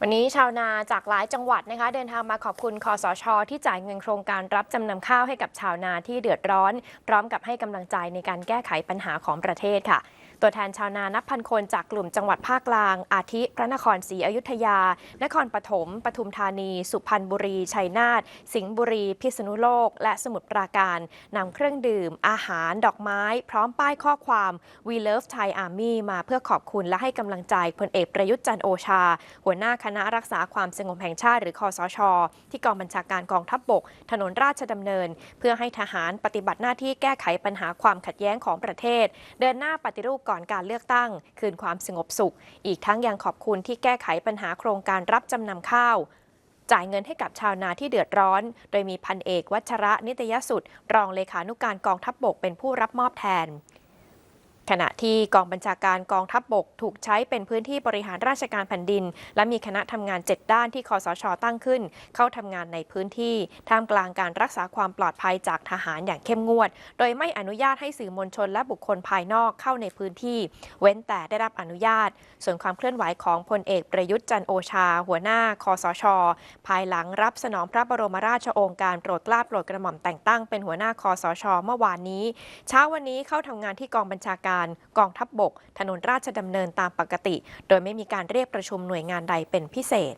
วันนี้ชาวนาจากหลายจังหวัดนะคะเดินทางมาขอบคุณคอสช ที่จ่ายเงินโครงการรับจำนำข้าวให้กับชาวนาที่เดือดร้อน พร้อมกับให้กำลังใจในการแก้ไขปัญหาของประเทศค่ะ ตัวแทนชาวนานับพันคนจากกลุ่มจังหวัดภาคกลาง อาทิพระนครศรีอยุธยา นครปฐม ปทุมธานี สุพรรณบุรี ชัยนาท สิงห์บุรี พิษณุโลก และสมุทรปราการนำเครื่องดื่ม อาหาร ดอกไม้ พร้อมป้ายข้อความ We Love Thai Army มาเพื่อขอบคุณและให้กำลังใจพลเอกประยุทธ์จันโอชา หัวหน้าคณะรักษาความสงบแห่งชาติหรือคอสช ที่กองบัญชาการกองทัพบบก ถนนราชดำเนิน เพื่อให้ทหารปฏิบัติหน้าที่แก้ไขปัญหาความขัดแย้งของประเทศ เดินหน้าปฏิรูปก่อนการเลือกตั้ง คืนความสงบสุข อีกทั้งยังขอบคุณที่แก้ไขปัญหาโครงการรับจำนำข้าว จ่ายเงินให้กับชาวนาที่เดือดร้อน โดยมีพันเอก วัชระนิตยสุดรองเลขานุการกองทัพบบกเป็นผู้รับมอบแทน ขณะที่กองบัญชาการกองทัพบบก ถูกใช้เป็นพื้นที่บริหารราชการแผ่นดิน และมีคณะทำงาน 7 ด้านที่คอสช ตั้งขึ้น เข้าทำงานในพื้นที่ท่ามกลางการรักษาความปลอดภัยจากทหารอย่างเข้มงวด โดยไม่อนุญาตให้สื่อมวลชนและบุคคลภายนอกเข้าในพื้นที่ เว้นแต่ได้รับอนุญาต ส่วนความเคลื่อนไหวของพลเอกประยุทธ์จันโอชา หัวหน้าคอสช ภายหลังรับสนองพระบรมราชโองการโปรดเกล้าโปรดกระหม่อมแต่งตั้งเป็นหัวหน้าคอสช เมื่อวานนี้ เช้าวันนี้เข้าทำงานที่กองบัญชาการการกองทัพบบก ถนนราชดำเนินตามปกติ โดยไม่มีการเรียกประชุมหน่วยงานใดเป็นพิเศษ